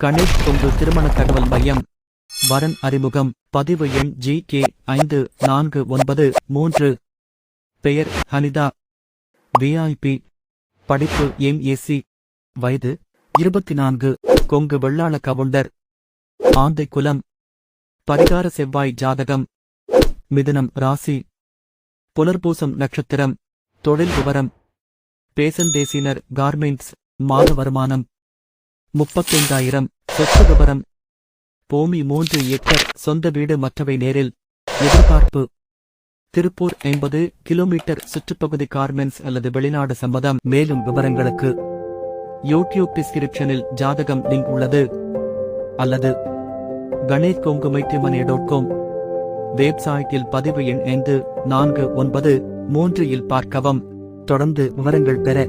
கணேஷ் கொங்கு திருமண தகவல் மையம். வரன் அறிமுகம். பதிவு எண் ஜி கே ஐந்து நான்கு ஒன்பது மூன்று. பெயர் ஹனிதா. விஐபி படிப்பு எம்ஏசி வயது இருபத்தி நான்கு. கொங்கு வெள்ளாள கவுண்டர். ஆந்தை குலம் பரிகார செவ்வாய் ஜாதகம். மிதுனம் ராசி. புலர்பூசம் நட்சத்திரம். தொழில் விவரம். பேசந்தேசினர் கார்மெண்ட்ஸ் மாத வருமானம். முப்பத்தைந்தாயிரம் சொத்து விபரம். பூமி மூன்று ஏக்கர் சொந்த வீடு மற்றவை நேரில். எதிர்பார்ப்பு. திருப்பூர் ஐம்பது கிலோமீட்டர் சுற்றுப்பகுதி கார்மென்ஸ் அல்லது வெளிநாடு சம்மதம் மேலும் விவரங்களுக்கு. யூடியூப் டிஸ்கிரிப்ஷனில் ஜாதகம் லிங்க் உள்ளது. அல்லது. கணேஷ் கொங்கு மைத்திமனே டாட் காம். வெப்சைட்டில் பதிவு எண் ஐந்து நான்கு ஒன்பது மூன்று இல் பார்க்கவும். தொடர்ந்து விவரங்கள் பெற.